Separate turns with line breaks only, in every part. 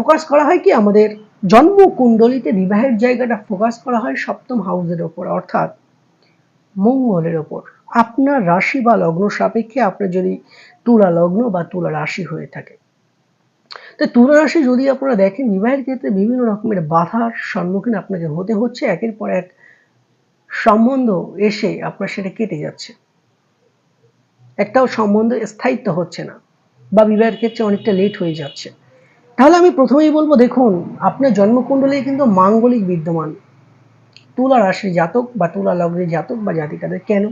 Focus করা হয় কি? আমাদের জন্ম কুণ্ডলিতে বিবাহের জায়গাটা ফোকাস করা হয় সপ্তম হাউসের ওপর, অর্থাৎ মঙ্গলের ওপর। আপনার রাশি বা লগ্ন সাপেক্ষে আপনার যদি তুলা লগ্ন বা তুলা রাশি হয়ে থাকে। তো তুলা রাশি যদি আপনারা দেখেন, বিবাহের ক্ষেত্রে বিভিন্ন রকমের বাধার সম্মুখীন আপনাকে হতে হচ্ছে। একের পর এক সম্বন্ধ এসে আপনার সেটা কেটে যাচ্ছে। একটাও সম্বন্ধ স্থায়িত্ব হচ্ছে না বা বিবাহের ক্ষেত্রে অনেকটা লেট হয়ে যাচ্ছে। তাহলে আমি প্রথমেই বলব, দেখুন, আপনার জন্মকুণ্ডলী কিন্তু মাঙ্গলিক বিদ্যমান। তুলা রাশির জাতক বা তুলা লগ্নের জাতক বা জাতিকাদের কেন?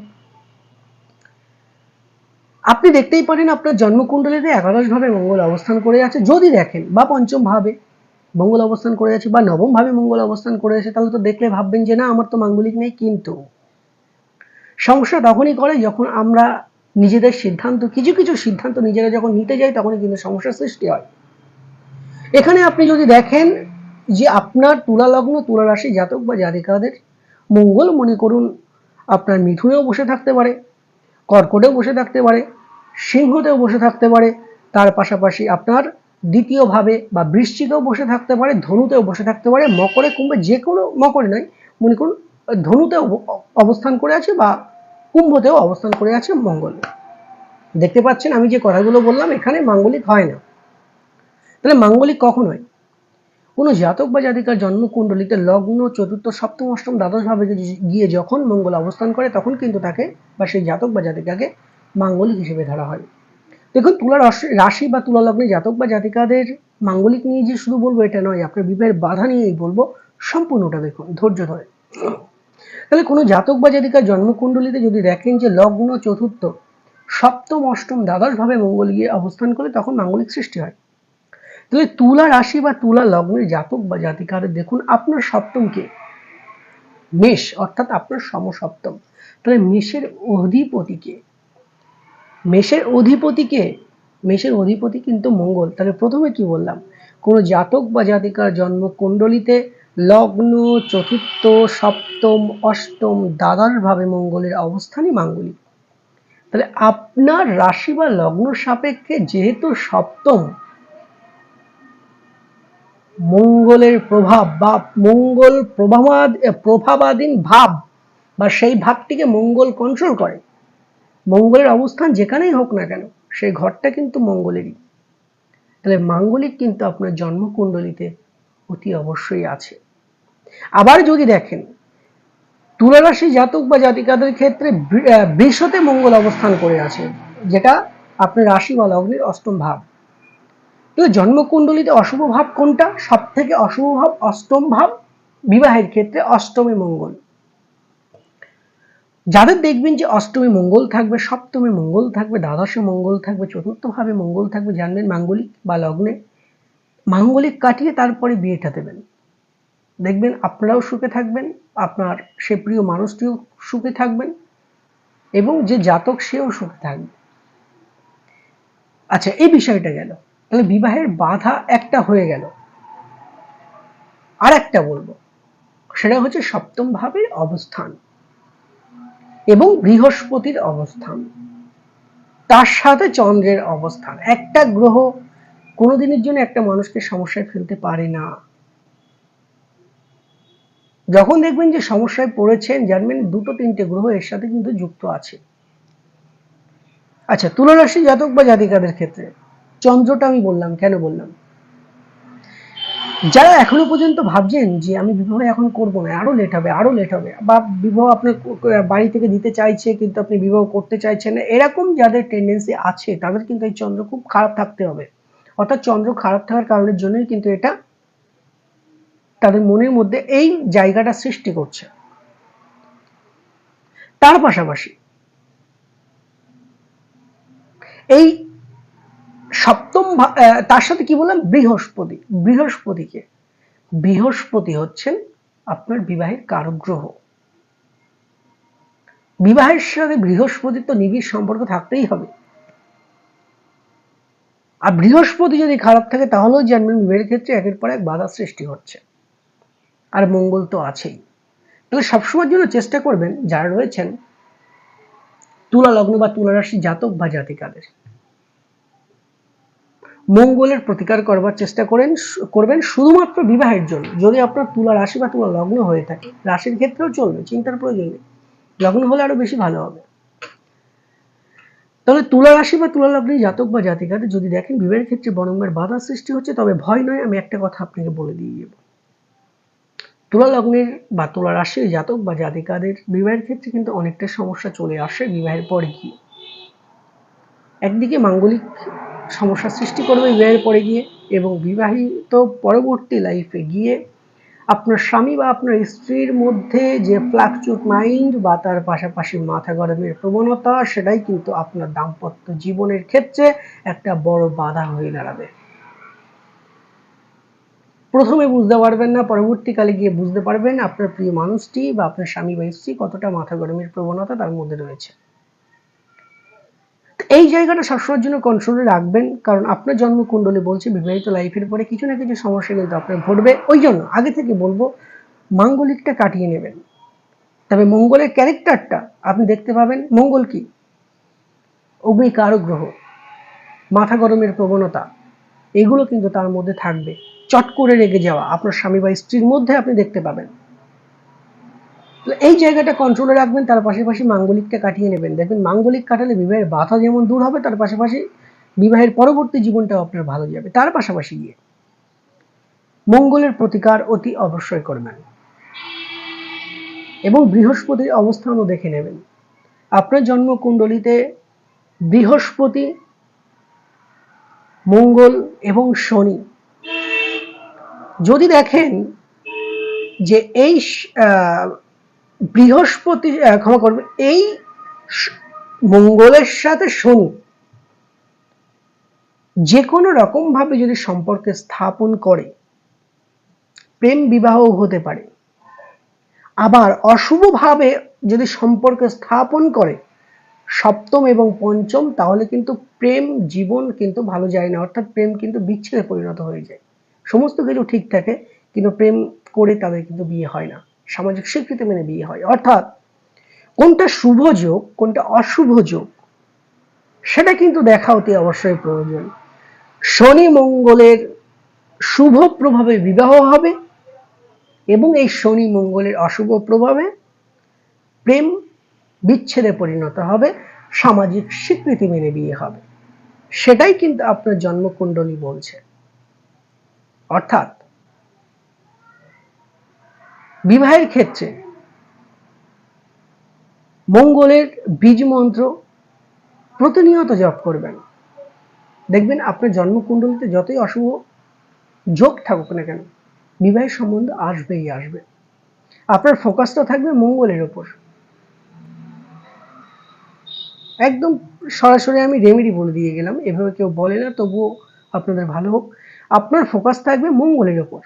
আপনি দেখতেই পারেন আপনার জন্মকুণ্ডলীতে একাদশ ভাবে মঙ্গল অবস্থান করে আছে। যদি দেখেন, বা পঞ্চম ভাবে মঙ্গল অবস্থান করে আছে, বা নবম ভাবে মঙ্গল অবস্থান করে আছে, তাহলে তো দেখলে ভাববেন যে, না, আমার তো মাঙ্গলিক নেই। কিন্তু সমস্যা তখনই করে যখন আমরা নিজেদের সিদ্ধান্ত, কিছু কিছু সিদ্ধান্ত নিজেরা যখন নিতে যাই, তখনই কিন্তু সমস্যার সৃষ্টি হয়। এখানে আপনি যদি দেখেন যে আপনার তুলা লগ্ন তুলা রাশি জাতক বা জাতিকাদের মঙ্গল মনে করুন, আপনার মিথুনেও বসে থাকতে পারে, কর্কটেও বসে থাকতে পারে, সিংহতেও বসে থাকতে পারে, তার পাশাপাশি আপনার দ্বিতীয়ভাবে বা বৃশ্চিকেও বসে থাকতে পারে, ধনুতেও বসে থাকতে পারে, মকরে কুম্ভে যে কোনো মকরে নয়, মনে করুন, ধনুতেও অবস্থান করে আছে বা কুম্ভতেও অবস্থান করে আছে মঙ্গল। দেখতে পাচ্ছেন, আমি যে কথাগুলো বললাম, এখানে মাঙ্গলিক হয় না। তাহলে মাঙ্গলিক কখন হয়? কোনো জাতক বা জাতিকার জন্মকুণ্ডলিতে লগ্ন, চতুর্থ, সপ্তম, অষ্টম, দ্বাদশ ভাবে গিয়ে যখন মঙ্গল অবস্থান করে, তখন কিন্তু তাকে বা সেই জাতক বা জাতিকাকে মাঙ্গলিক হিসেবে ধরা হয়। দেখুন, তুলা রাশি বা তুলা লগ্নে জাতক বা জাতিকাদের মাঙ্গলিক নিয়ে যে শুধু বলব এটা নয়, আপনার বিবাহের বাধা নিয়েই বলব, সম্পূর্ণটা দেখুন, ধৈর্য ধরে। তাহলে কোনো জাতক বা জাতিকার জন্মকুণ্ডলিতে যদি দেখেন যে লগ্ন, চতুর্থ, সপ্তম, অষ্টম, দ্বাদশ ভাবে মঙ্গল গিয়ে অবস্থান করে, তখন মাঙ্গলিক সৃষ্টি হয়। তাহলে তুলা রাশি বা তুলা লগ্নের জাতক বা জাতিকাদের দেখুন, আপনার সপ্তমকে মেষ, অর্থাৎ আপনার সমসপ্তম। তাহলে মেষের অধিপতিকে মেষের অধিপতিকে মেষের অধিপতি কিন্তু মঙ্গল। তাহলে প্রথমে কি বললাম? কোনো জাতক বা জাতিকার জন্ম কুণ্ডলিতে লগ্ন, চতুর্থ, সপ্তম, অষ্টম, দ্বাদশ ভাবে মঙ্গলের অবস্থানই মাঙ্গলিক। তাহলে আপনার রাশি বা লগ্ন সাপেক্ষে যেহেতু সপ্তম মঙ্গলের প্রভাব বা মঙ্গল প্রভাবাদ প্রভাবাধীন ভাব বা সেই ভাবটিকে মঙ্গল কন্ট্রোল করে। মঙ্গলের অবস্থান যেখানেই হোক না কেন, সেই ঘরটা কিন্তু মঙ্গলেরই। তাহলে মাঙ্গলিক কিন্তু আপনার জন্মকুণ্ডলিতে অতি অবশ্যই আছে। আবার যদি দেখেন, তুলারাশি জাতক বা জাতিকাদের ক্ষেত্রে বৃষতে মঙ্গল অবস্থান করে আছে, যেটা আপনার রাশি বা লগ্নের অষ্টম ভাব। তো জন্মকুণ্ডলিতে অশুভ ভাব কোনটা? সব থেকে অশুভ ভাব, অষ্টম ভাব, বিবাহের ক্ষেত্রে অষ্টমী মঙ্গল। যাদের দেখবেন যে অষ্টমী মঙ্গল থাকবে, সপ্তমী মঙ্গল থাকবে, দ্বাদশে মঙ্গল থাকবে চতুর্থ ভাবে মঙ্গল থাকবে, জানবেন মাঙ্গলিক বা লগ্নে, মাঙ্গলিক কাটিয়ে তারপরে বিয়েটা দেবেন। দেখবেন আপনারাও সুখে থাকবেন, আপনার সে প্রিয় মানুষটিও সুখে থাকবেন, এবং যে জাতক সেও সুখে থাকবে। আচ্ছা এই বিষয়টা গেল। তাহলে বিবাহের বাধা একটা হয়ে গেল। আর একটা বলব, সেটা হচ্ছে সপ্তম ভাবের অবস্থান এবং বৃহস্পতির অবস্থান। তার সাথে চন্দ্রের অবস্থান। একটা গ্রহ কোনোদিনের জন্য একটা মানুষকে সমস্যায় ফেলতে পারে না। যখন দেখবেন যে সমস্যায় পড়েছেন, জানবেন দুটো তিনটে গ্রহ এর সাথে কিন্তু যুক্ত আছে। আচ্ছা তুলারাশি জাতক বা জাতিকাদের ক্ষেত্রে চন্দ্রটা আমি বললাম, কেন বললাম? যারা এখনও পর্যন্ত ভাবছেন যে আমি বিবাহ এখন করব না, আরও লেট হবে, আরও লেট হবে, বা বিবাহ আপনার বাড়ি থেকে দিতে চাইছে কিন্তু আপনি বিবাহ করতে চাইছেন না, এরকম যাদের টেন্ডেন্সি আছে, তাদের কিন্তু এই চন্দ্র খুব খারাপ থাকতে হবে। অর্থাৎ চন্দ্র খারাপ থাকার কারণের জন্যই কিন্তু এটা তাদের মনের মধ্যে এই জায়গাটা সৃষ্টি করছে। তার পাশাপাশি এই সপ্তম তার সাথে কি বললাম? বৃহস্পতি। বৃহস্পতিকে। বৃহস্পতি হচ্ছেন আপনার বিবাহের কারক গ্রহ বিবাহের সাথে বৃহস্পতির তো নিবিড় সম্পর্ক থাকতেই হবে। আর বৃহস্পতি যদি খারাপ থাকে, তাহলেও জানবেন বিবাহের ক্ষেত্রে একের পর এক বাধা সৃষ্টি হচ্ছে। আর মঙ্গল তো আছেই। তাহলে সবসময়ের জন্য চেষ্টা করবেন, যারা রয়েছেন, তুলা লগ্ন বা তুলা রাশি জাতক বা জাতিকাদের। মঙ্গলের প্রতিকার করবার চেষ্টা করেন, করবেন শুধুমাত্র বিবাহের জন্য। যদি আপনার তুলা রাশি বা তুলা লগ্ন হয়ে থাকে, রাশির ক্ষেত্রেও চলবে, চিন্তার প্রয়োজন নেই। লগ্ন হলে আরও বেশি ভালো হবে। তাহলে তুলা রাশি বা তুলা লগ্নে, জাতক বা জাতিকাদের যদি দেখেন বিবাহের ক্ষেত্রে বরংবার বাধা সৃষ্টি হচ্ছে, তবে ভয় নয়, আমি একটা কথা আপনাকে বলে দিয়ে যাব। তুলা লগ্নের বা তুলা রাশির জাতক বা জাতিকাদের বিবাহের ক্ষেত্রে কিন্তু অনেকটা সমস্যা চলে আসে বিবাহের পরে গিয়ে। একদিকে মাঙ্গলিক সমস্যা সৃষ্টি করবে বিবাহের পরে গিয়ে এবং বিবাহিত পরবর্তী লাইফে গিয়ে আপনার স্বামী বা আপনার স্ত্রীর মধ্যে যে ফ্লাকচুট মাইন্ড বা তার পাশাপাশি মাথা গরমের প্রবণতা, সেটাই কিন্তু আপনার দাম্পত্য জীবনের ক্ষেত্রে একটা বড় বাধা হয়ে দাঁড়াবে। প্রথমে বুঝতে পারবেন না, পরবর্তীকালে গিয়ে বুঝতে পারবেন আপনার প্রিয় মানুষটি বা আপনার স্বামী বা স্ত্রী কতটা মাথা গরমের প্রবণতা তার মধ্যে রয়েছে। এই জায়গাটা সবসময়ের জন্য কন্ট্রোলে রাখবেন, কারণ আপনার জন্মকুণ্ডলী বলছে বিবাহিত লাইফের পরে কিছু না কিছু সমস্যা কিন্তু আপনার ঘটবে। ওই জন্য আগে থেকে বলব, মাঙ্গলিকটা কাটিয়ে নেবেন। তবে মঙ্গলের ক্যারেক্টারটা আপনি দেখতে পাবেন। মঙ্গল কি? অগ্নিকারক গ্রহ মাথা গরমের প্রবণতা, এগুলো কিন্তু তার মধ্যে থাকবে। চট করে রেগে যাওয়া, আপনার স্বামী বা স্ত্রীর মধ্যে আপনি দেখতে পাবেন। এই জায়গাটা কন্ট্রোলে রাখবেন, তার পাশাপাশি মাঙ্গলিকটা কাটিয়ে নেবেন। দেখবেন মাঙ্গলিক কাটালে বিবাহের বাধা যেমন দূর হবে, তার পাশাপাশি বিবাহের পরবর্তী জীবনটাও আপনার ভালো যাবে। তার পাশাপাশি গিয়ে মঙ্গলের প্রতিকার অতি অবশ্যই করবেন এবং বৃহস্পতির অবস্থানও দেখে নেবেন। আপনার জন্মকুণ্ডলিতে বৃহস্পতি, মঙ্গল এবং শনি যদি দেখেন যে এই বৃহস্পতি ক্ষমা করবে। এই মঙ্গলের সাথে শনি যে কোনো রকম ভাবে যদি সম্পর্কে স্থাপন করে, প্রেম বিবাহ হতে পারে। আবার অশুভভাবে যদি সম্পর্কে স্থাপন করে, সপ্তম এবং পঞ্চম, তাহলে কিন্তু প্রেম জীবন কিন্তু ভালো যায় না। অর্থাৎ প্রেম কিন্তু বিচ্ছেদে পরিণত হয়ে যায়। সমস্ত কিছু ঠিক থাকে, কিন্তু প্রেম করে তাদের কিন্তু বিয়ে হয় না। সামাজিক স্বীকৃতি মেনে বিয়ে হয়। অর্থাৎ কোনটা শুভ যোগ, কোনটা অশুভ যোগ, সেটা কিন্তু দেখা অতি অবশ্যই প্রয়োজন। শনি মঙ্গলের শুভ প্রভাবে বিবাহ হবে এবং এই শনি মঙ্গলের অশুভ প্রভাবে প্রেম বিচ্ছেদে পরিণত হবে, সামাজিক স্বীকৃতি মেনে বিয়ে হবে। সেটাই কিন্তু আপনার জন্মকুণ্ডলী বলছে। অর্থাৎ বিবাহের ক্ষেত্রে মঙ্গলের বীজ মন্ত্র প্রতিনিয়ত জপ করবেন। দেখবেন আপনার জন্মকুণ্ডলিতে যতই অশুভ যোগ থাকুক না কেন, বিবাহের সম্বন্ধ আসবেই আসবে। আপনার ফোকাসটা থাকবে মঙ্গলের ওপর একদম সরাসরি আমি রেমেডি বলে দিয়ে গেলাম, এভাবে কেউ বলে না, তবুও আপনাদের ভালো হোক। আপনার ফোকাস থাকবে মঙ্গলের ওপর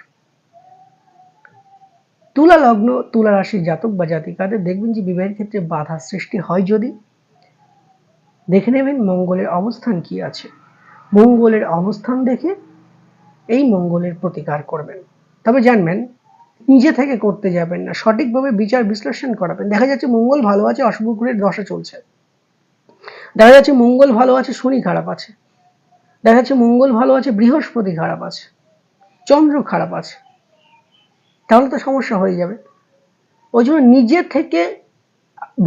তুলা লগ্ন তুলা রাশির জাতক বা জাতিকাদের দেখবেন যে বিবাহের ক্ষেত্রে বাধা সৃষ্টি হয় যদি। দেখে নেবেন মঙ্গলের অবস্থান কি আছে। মঙ্গলের অবস্থান দেখে এই মঙ্গলের প্রতিকার করবেন। তবে জানবেন, নিজে থেকে করতে যাবেন না, সঠিকভাবে বিচার বিশ্লেষণ করাবেন। দেখা যাচ্ছে মঙ্গল ভালো আছে, অশুভ গ্রহের দশা চলছে। দেখা যাচ্ছে মঙ্গল ভালো আছে, শনি খারাপ আছে। দেখা যাচ্ছে মঙ্গল ভালো আছে, বৃহস্পতি খারাপ আছে, চন্দ্র খারাপ আছে। তাহলে তো সমস্যা হয়ে যাবে। ওই জন্য নিজে থেকে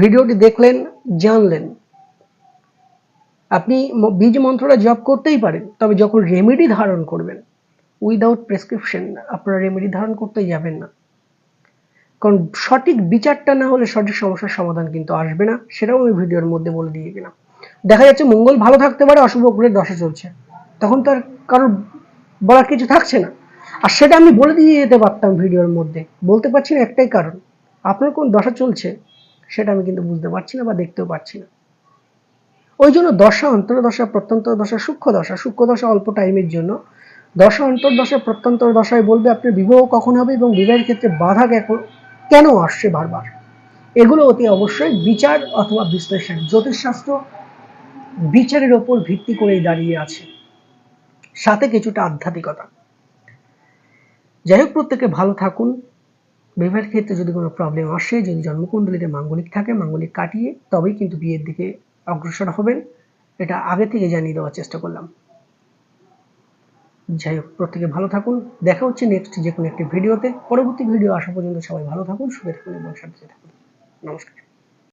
ভিডিওটি দেখলেন, জানলেন। আপনি বীজ মন্ত্রটা জব করতেই পারেন, তবে যখন রেমেডি ধারণ করবেন উইদাউট প্রেসক্রিপশন আপনারা রেমেডি ধারণ করতেই যাবেন না। কারণ সঠিক বিচারটা না হলে সঠিক সমস্যার সমাধান কিন্তু আসবে না, সেটাও আমি ভিডিওর মধ্যে বলে দিয়ে গেলাম। দেখা যাচ্ছে মঙ্গল ভালো থাকতে পারে, অশুভ গ্রহের দশা চলছে। তখন তো আর কারোর বলার কিছু থাকছে না। আর সেটা আমি বলে দিয়ে যেতে পারতাম ভিডিওর মধ্যে। বলতে পারছি না একটাই কারণ। আপনার কোন দশা চলছে সেটা আমি কিন্তু বুঝতে পারছি না বা দেখতেও পাচ্ছি না। ওই জন্য দশা, অন্তর্দশা প্রত্যন্ত দশা সূক্ষ্ম দশা সূক্ষ্ম দশা অল্প টাইমের জন্য দশা, অন্তর্দশা প্রত্যন্তর দশায় বলবে আপনার বিবাহ কখন হবে এবং বিবাহের ক্ষেত্রে বাধা কেন আসছে বারবার? এগুলো অতি অবশ্যই বিচার অথবা বিশ্লেষণ। জ্যোতিষশাস্ত্র বিচারের ওপর ভিত্তি করেই দাঁড়িয়ে আছে। সাথে কিছুটা আধ্যাত্মিকতা। যাই হোক, প্রত্যেকে ভালো থাকুন। বিবাহের ক্ষেত্রে যদি কোনো প্রবলেম আসে, যদি জন্মকুণ্ডলিতে মাঙ্গলিক থাকে, মাঙ্গলিক কাটিয়ে তবেই কিন্তু বিয়ের দিকে অগ্রসর হবেন। এটা আগে থেকে জানিয়ে দেওয়ার চেষ্টা করলাম। যাই হোক, প্রত্যেকে ভালো থাকুন। দেখা হচ্ছে নেক্সট যে কোনো একটি ভিডিওতে। পরবর্তী ভিডিও আসা পর্যন্ত সবাই ভালো থাকুন, সুখে থাকুন এবং থাকুন। নমস্কার।